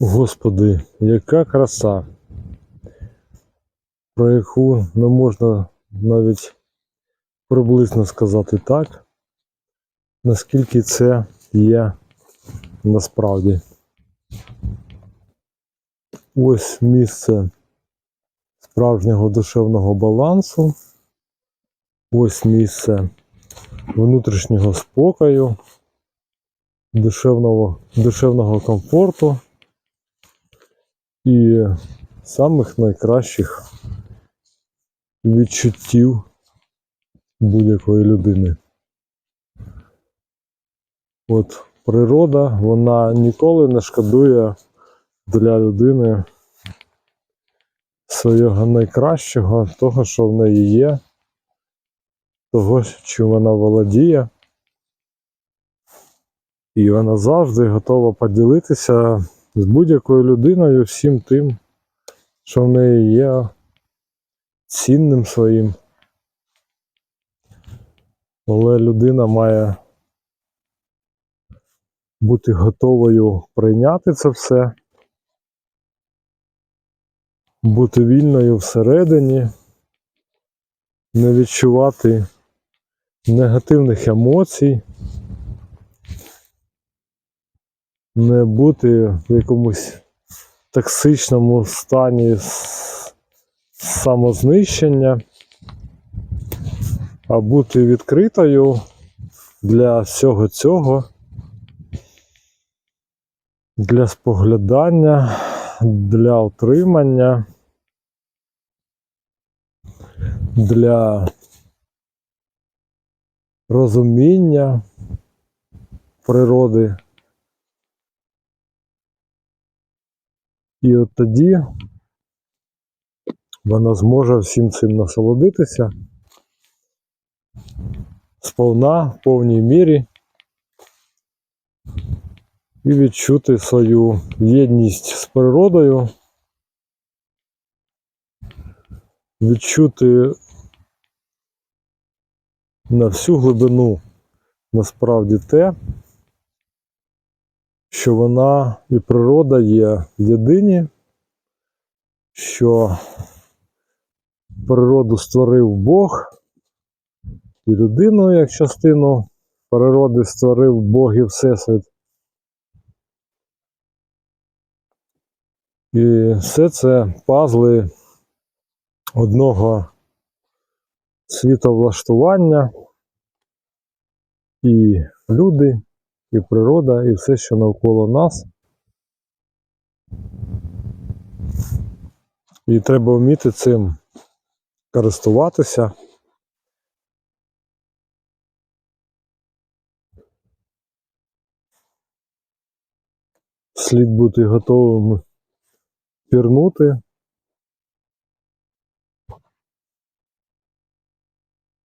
Господи, яка краса, про яку не можна навіть приблизно сказати так, наскільки це є насправді. Ось місце справжнього душевного балансу, ось місце внутрішнього спокою, душевного, душевного комфорту і самих найкращих відчуттів будь-якої людини. От природа, вона ніколи не шкодує для людини свого найкращого, того, що в неї є, того, чим вона володіє. І вона завжди готова поділитися з будь-якою людиною всім тим, що в неї є цінним своїм. Але людина має бути готовою прийняти це все, бути вільною всередині, не відчувати негативних емоцій, не бути в якомусь токсичному стані самознищення, а бути відкритою для всього цього, для споглядання, для отримання, для розуміння природи. І от тоді вона зможе всім цим насолодитися сповна, в повній мірі і відчути свою єдність з природою, відчути на всю глибину насправді те, що вона і природа є єдині, що природу створив Бог, і людину як частину природи створив Бог і Всесвіт. І все це пазли одного світовлаштування, і люди, і природа, і все, що навколо нас. І треба вміти цим користуватися. Слід бути готовим пірнути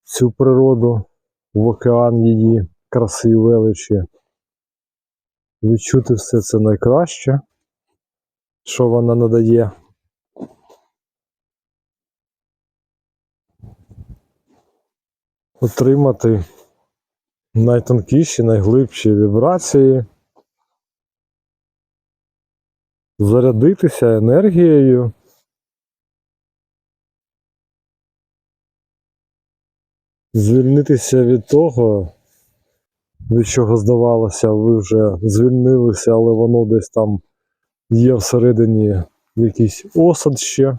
цю природу в океан її краси і величі, відчути все це найкраще, що вона надає. Отримати найтонкіші, найглибші вібрації, зарядитися енергією. Звільнитися від того, від чого здавалося, ви вже звільнилися, але воно десь там є всередині якийсь осад ще.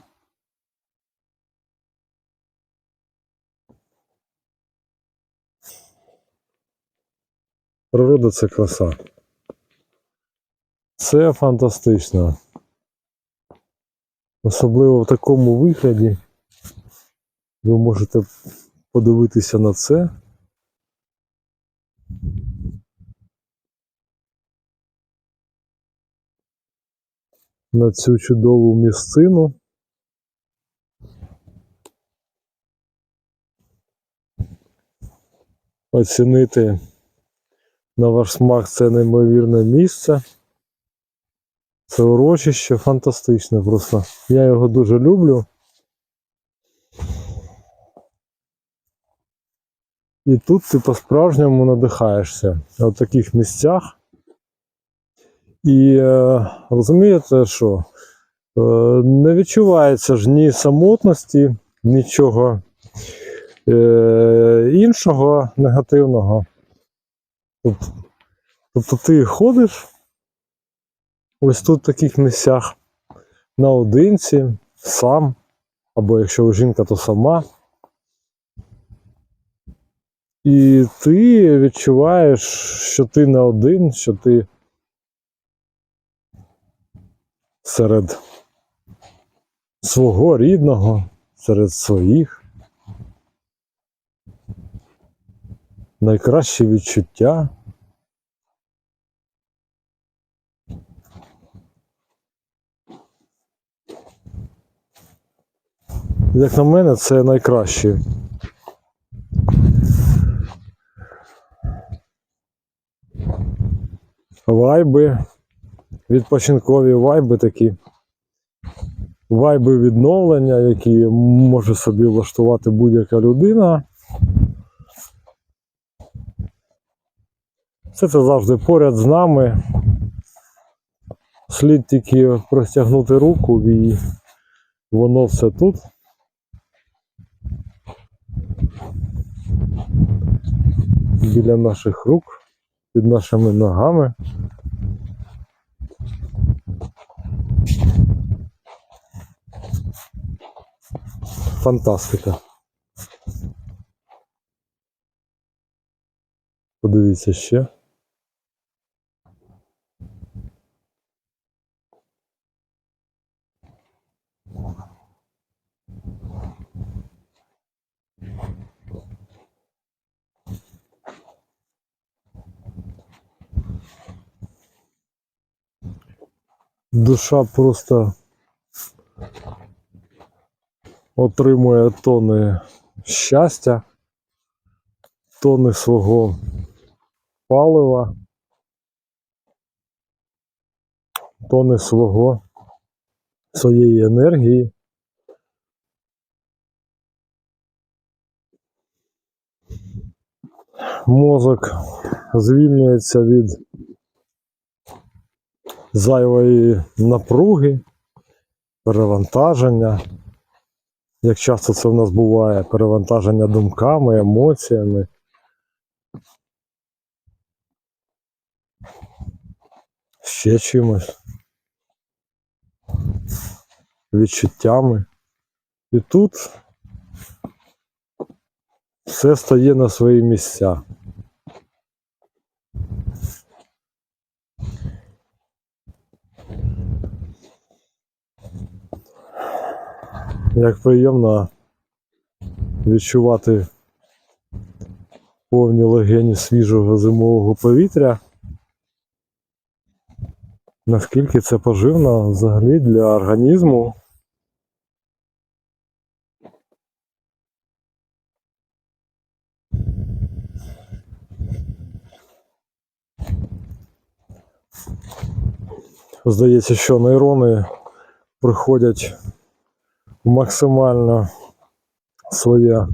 Природа це краса. Це фантастично. Особливо в такому вигляді ви можете подивитися на це. На цю чудову місцину. Оцінити на ваш смак це неймовірне місце. Це урочище фантастичне просто. Я його дуже люблю. І тут ти по-справжньому надихаєшся. В таких місцях І е, розумієте, що е, не відчувається ж ні самотності, нічого е, іншого негативного. Тобто, ти ходиш ось тут в таких місцях наодинці, сам, або якщо жінка, то сама. І ти відчуваєш, що ти не один, що ти серед свого рідного, серед своїх. Найкращі відчуття. Як на мене, це найкраще. Вайби, відпочинкові вайби такі. Вайби відновлення, які може собі влаштувати будь-яка людина. Все це завжди поряд з нами. Слід тільки простягнути руку і воно все тут. Біля наших рук, під нашими ногами. Фантастика. Подивіться ще. Душа просто отримує тони щастя, тони свого палива, тони свого своєї енергії. Мозок звільнюється від зайвої напруги, перевантаження. Як часто це в нас буває, перевантаження думками, емоціями. Ще чимось. Відчуттями. І тут все стає на свої місця. Як приємно відчувати повні легені свіжого зимового повітря. Наскільки це поживно взагалі для організму. Здається, що нейрони приходять максимально своє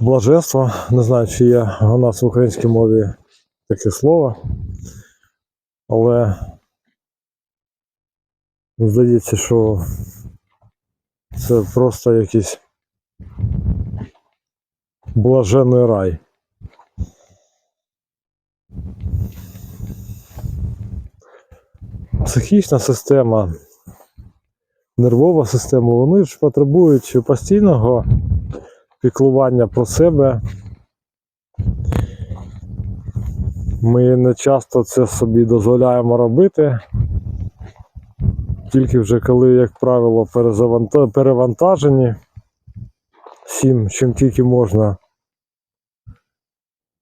блаженство. Не знаю, чи є у нас в українській мові таке слово, але здається, що це просто якийсь блаженний рай. Психічна система, нервова система, вони ж потребують постійного піклування про себе. Ми не часто це собі дозволяємо робити. Тільки вже коли, як правило, перевантажені всім, чим тільки можна.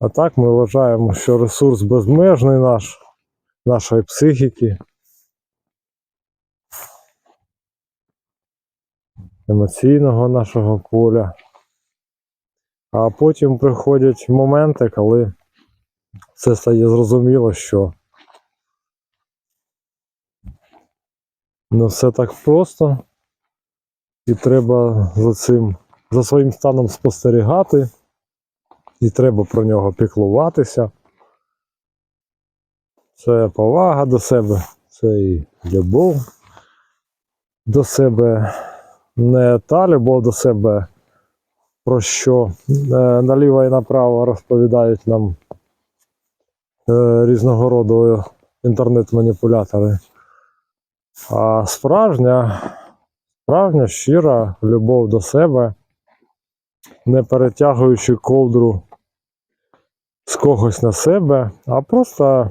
А так ми вважаємо, що ресурс безмежний наш, нашої психіки. Емоційного нашого поля. А потім приходять моменти, коли це стає зрозуміло, що не все так просто, і треба за цим, за своїм станом спостерігати, і треба про нього піклуватися. Це повага до себе, це і любов до себе. Не та любов до себе, про що е, наліво і направо розповідають нам е, різного роду інтернет-маніпулятори. А справжня, справжня щира любов до себе, не перетягуючи ковдру з когось на себе, а просто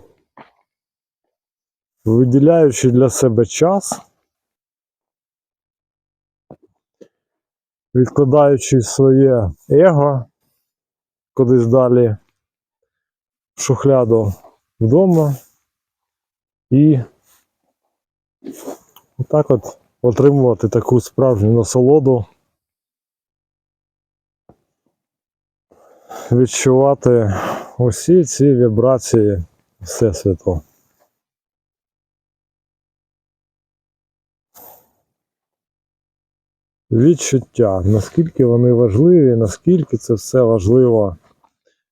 виділяючи для себе час, відкладаючи своє его кудись далі в шухляду вдома і отак от отримувати таку справжню насолоду, відчувати усі ці вібрації Всесвіту. Відчуття, наскільки вони важливі, наскільки це все важливо,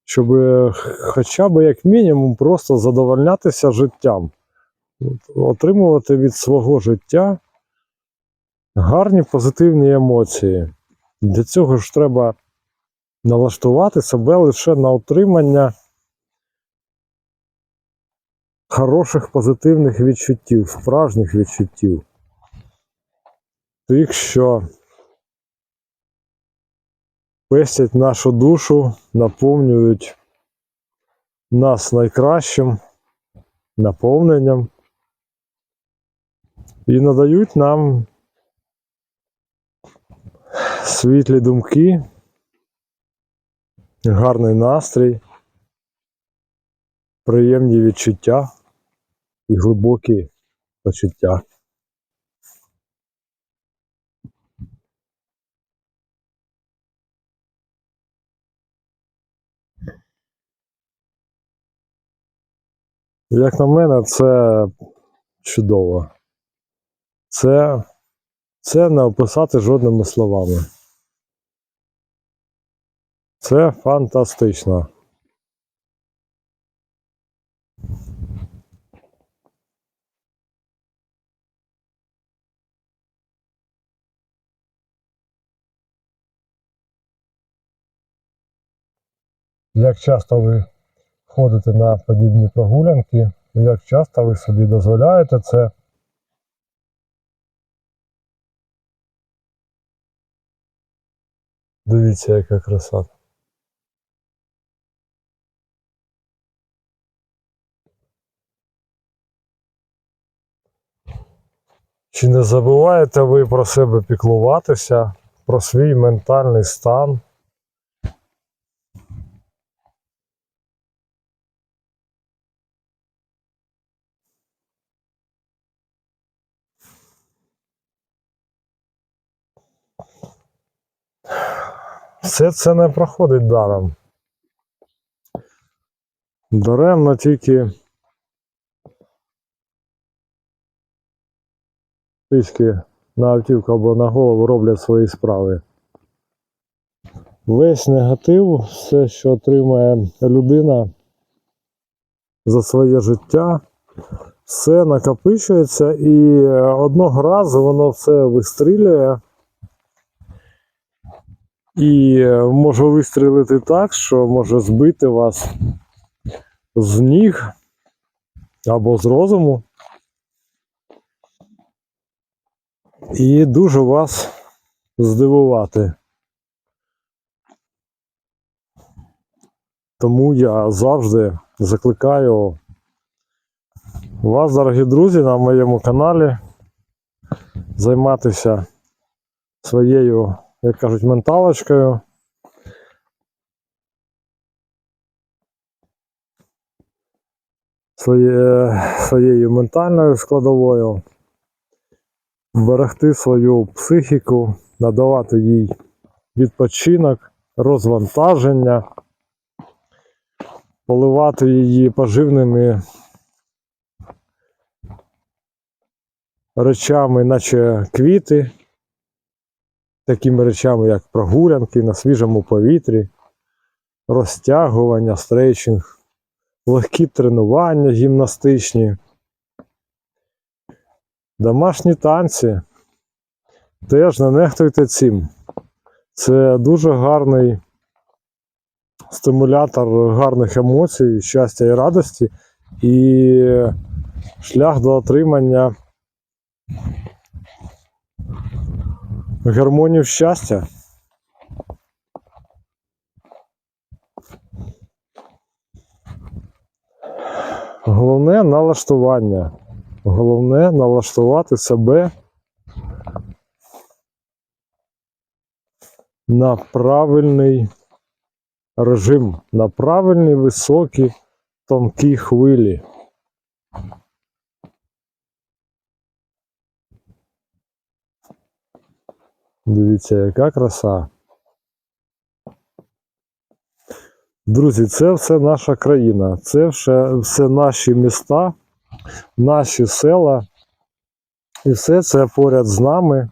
щоб е, хоча б як мінімум просто задовольнятися життям, отримувати від свого життя гарні позитивні емоції. Для цього ж треба налаштувати себе лише на отримання хороших позитивних відчуттів, справжніх відчуттів. Тих, що пестять нашу душу, наповнюють нас найкращим наповненням і надають нам світлі думки, гарний настрій, приємні відчуття і глибокі почуття. Як на мене, це чудово. Це, це не описати жодними словами. Це фантастично. Як часто ви ходите на подібні прогулянки, як часто ви собі дозволяєте це? Дивіться, яка краса. Чи не забуваєте ви про себе піклуватися, про свій ментальний стан? Все це не проходить даром. Даремно тільки тички на автівку або на голову роблять свої справи. Весь негатив, все, що отримує людина за своє життя, все накопичується і одного разу воно все вистрілює. І е, може вистрілити так, що може збити вас з ніг або з розуму. І дуже вас здивувати. Тому я завжди закликаю вас, дорогі друзі, на моєму каналі займатися своєю як кажуть, менталочкою. Своє, своєю ментальною складовою, берегти свою психіку, надавати їй відпочинок, розвантаження, поливати її поживними речами, наче квіти такими речами, як прогулянки на свіжому повітрі, розтягування, стрейчинг, легкі тренування гімнастичні, домашні танці. Теж не нехтуйте цим. Це дуже гарний стимулятор гарних емоцій, щастя і радості, і шлях до отримання гормонів щастя. Головне налаштування. Головне налаштувати себе на правильний режим, на правильні високі тонкі хвилі. Дивіться, яка краса. Друзі, це все наша країна, це все, все наші міста, наші села. І все це поряд з нами.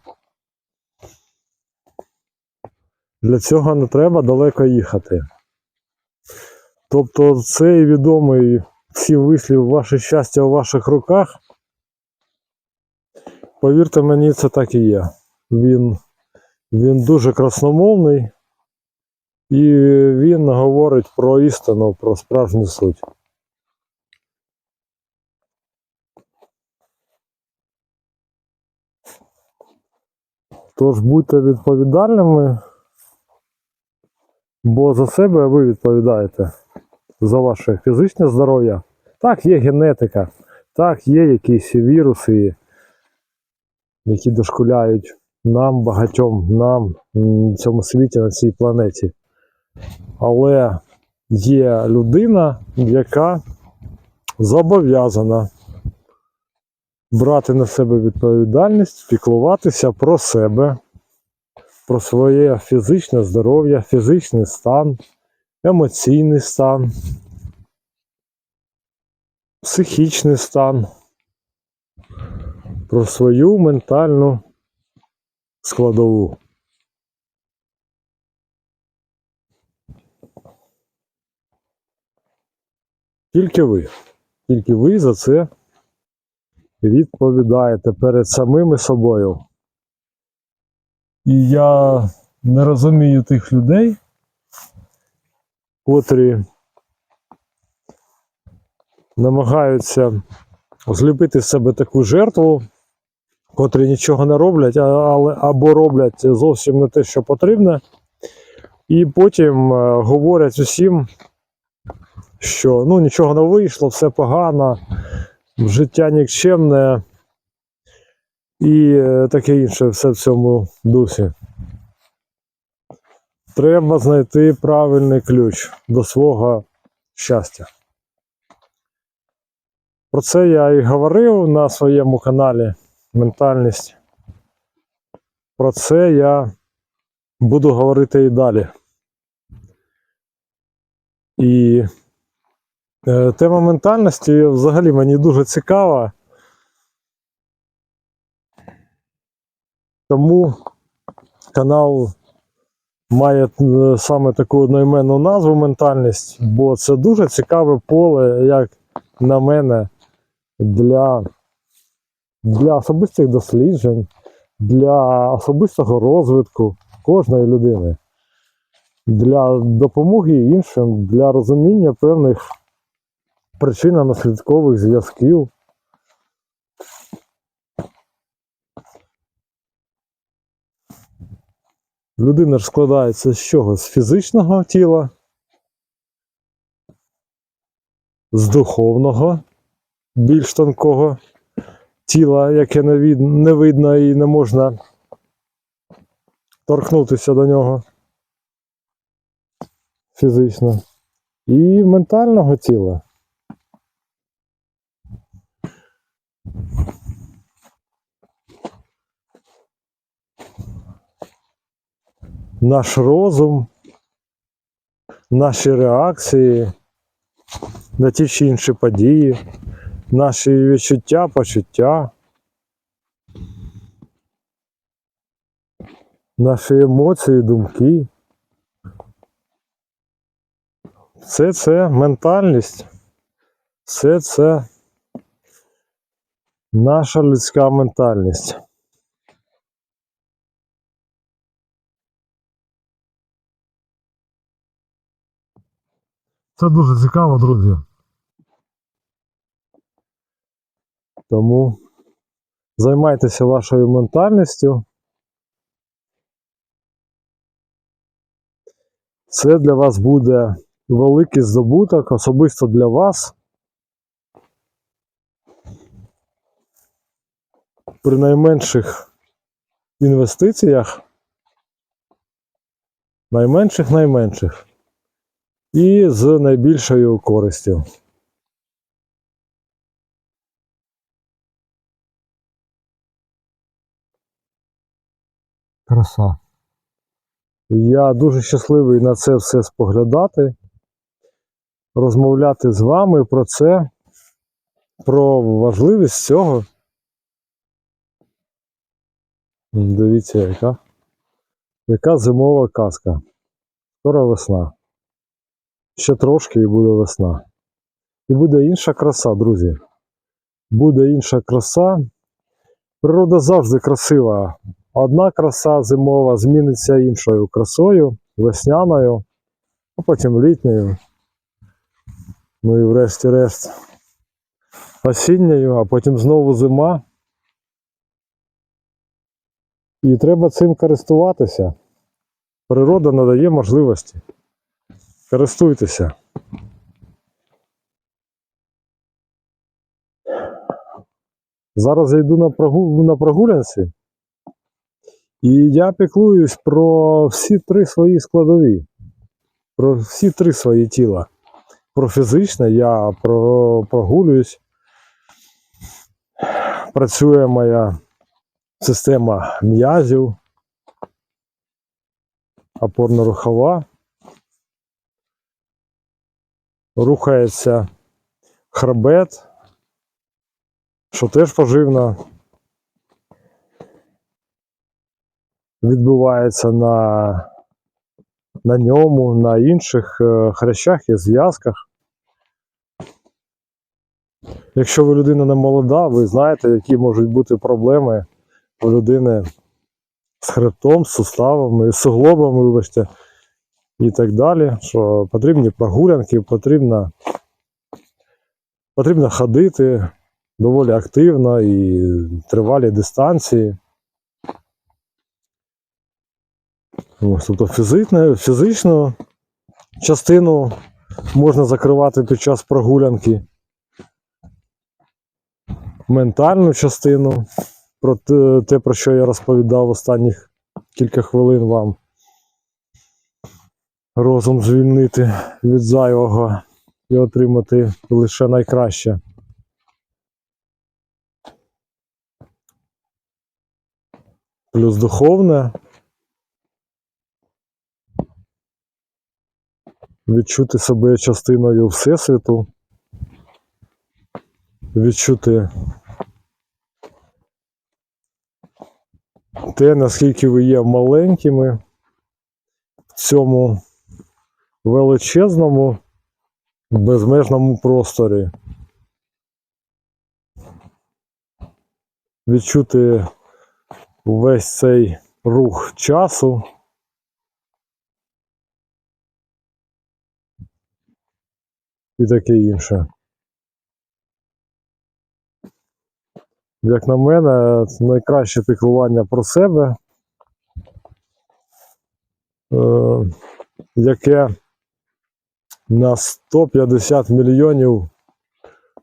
Для цього не треба далеко їхати. Тобто цей відомий всім вислів ваше щастя у ваших руках. Повірте мені, це так і є. Він, він дуже красномовний і він говорить про істину, про справжню суть. Тож будьте відповідальними, бо за себе ви відповідаєте за ваше фізичне здоров'я. Так, є генетика, так, є якісь віруси, які дошкуляють нам, багатьом, нам в цьому світі, на цій планеті. Але є людина, яка зобов'язана брати на себе відповідальність, піклуватися про себе, про своє фізичне здоров'я, фізичний стан, емоційний стан, психічний стан, про свою ментальну складову. Тільки ви, тільки ви за це відповідаєте перед самими собою. І я не розумію тих людей, котрі намагаються зліпити з себе таку жертву, котрі нічого не роблять, але або роблять зовсім не те, що потрібно, і потім е, говорять усім, що ну нічого не вийшло, все погано, життя нікчемне і е, таке інше, все в цьому дусі. Треба знайти правильний ключ до свого щастя. Про це я і говорив на своєму каналі Ментальність. Про це я буду говорити і далі. І е, тема ментальності взагалі мені дуже цікава. Тому канал має е, саме таку одноіменну назву ментальність, бо це дуже цікаве поле, як на мене, для, для особистих досліджень, для особистого розвитку кожної людини, для допомоги іншим, для розуміння певних причинно-наслідкових зв'язків. Людина ж складається з чого? З фізичного тіла, з духовного, більш тонкого тіла, яке не, від, не видно і не можна торкнутися до нього фізично, і ментального тіла. Наш розум, наші реакції на ті чи інші події, наші відчуття, почуття, наші емоції, думки. Все це ментальність. Все це наша людська ментальність. Це дуже цікаво, друзі. Тому займайтеся вашою ментальністю. Це для вас буде великий здобуток, особисто для вас. При найменших інвестиціях, найменших найменших, і з найбільшою користю. Краса. Я дуже щасливий на це все споглядати, розмовляти з вами про це, про важливість цього. Дивіться, яка, яка зимова казка. Скоро весна. Ще трошки і буде весна. І буде інша краса, друзі. Буде інша краса. Природа завжди красива. Одна краса зимова зміниться іншою красою, весняною, а потім літньою. Ну і врешті-решт осінньою, а потім знову зима. І треба цим користуватися. Природа надає можливості. Користуйтеся. Зараз я йду на, прогу... на прогулянці. І я піклуюсь про всі три свої складові, про всі три свої тіла. Про фізичне я про, прогулююсь. Працює моя система м'язів, опорно-рухова. Рухається хребет, що теж поживно. Відбувається на, на ньому, на інших е, хрящах і зв'язках. Якщо ви людина не молода, ви знаєте, які можуть бути проблеми у людини з хребтом, з суставами, з суглобами, вибачте, і так далі. Що потрібні прогулянки, потрібно, потрібно ходити доволі активно і тривалі дистанції. Ось, тобто фізичну, фізичну частину можна закривати під час прогулянки. Ментальну частину, про те, про що я розповідав останніх кілька хвилин вам. Розум звільнити від зайвого і отримати лише найкраще. Плюс духовне. Відчути себе частиною Всесвіту, відчути те, наскільки ви є маленькими в цьому величезному, безмежному просторі. Відчути весь цей рух часу. І таке інше. Як на мене, це найкраще піклування про себе, е, яке на 150 мільйонів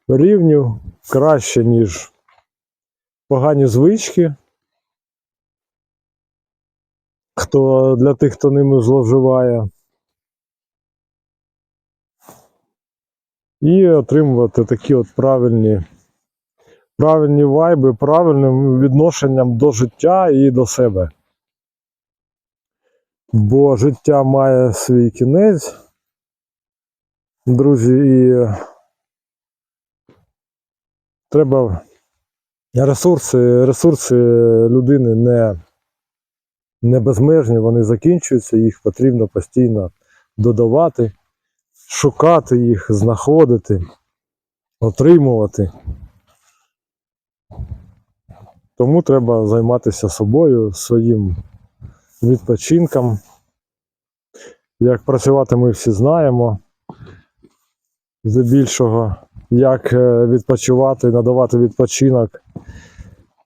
рівнів краще, ніж погані звички. Хто для тих, хто ними зловживає. І отримувати такі от правильні правильні вайби, правильним відношенням до життя і до себе. Бо життя має свій кінець, друзі, і треба ресурси, ресурси людини не, не безмежні, вони закінчуються, їх потрібно постійно додавати шукати їх, знаходити, отримувати. Тому треба займатися собою, своїм відпочинком. Як працювати ми всі знаємо. Здебільшого, як е, відпочивати, надавати відпочинок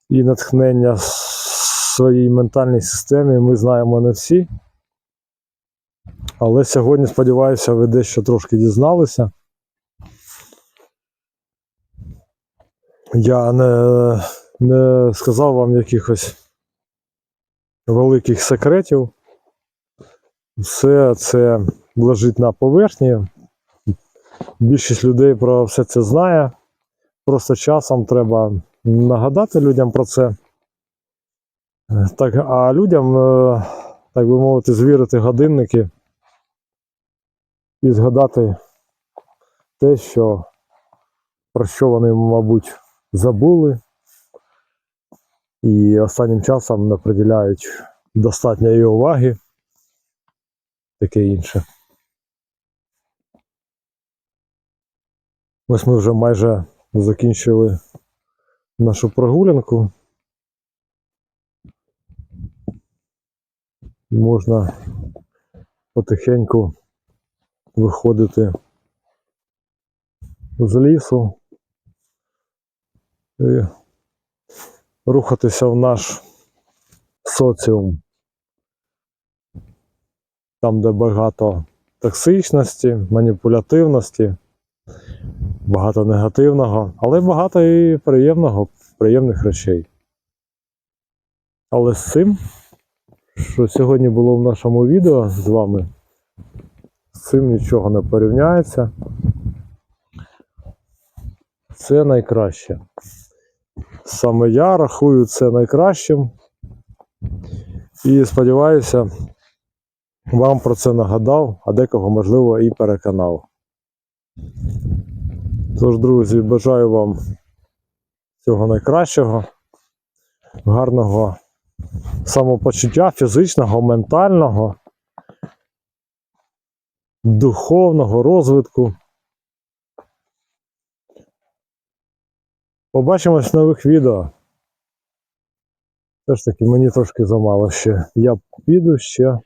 і натхнення своїй ментальній системі ми знаємо не всі. Але сьогодні, сподіваюся, ви дещо трошки дізналися. Я не, не сказав вам якихось великих секретів. Все це лежить на поверхні. Більшість людей про все це знає. Просто часом треба нагадати людям про це. Так, а людям, е, так би мовити, звірити годинники і згадати те, що, про що вони, мабуть, забули, і останнім часом не приділяють достатньої уваги, таке інше. Ось ми вже майже закінчили нашу прогулянку. Можна потихеньку виходити з лісу і рухатися в наш соціум. Там, де багато токсичності, маніпулятивності, багато негативного, але багато і приємного, приємних речей. Але з цим, що сьогодні було в нашому відео з вами, з цим нічого не порівняється. Це найкраще. Саме я рахую це найкращим. І сподіваюся, вам про це нагадав, а декого, можливо, і переконав. Тож, друзі, бажаю вам всього найкращого, гарного самопочуття фізичного, ментального, духовного розвитку. Побачимось в нових відео. Все ж таки, мені трошки замало ще. Я піду ще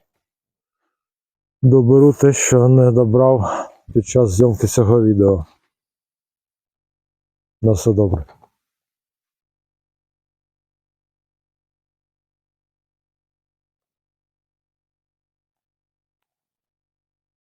доберу те, що не добрав під час зйомки цього відео. На все добре.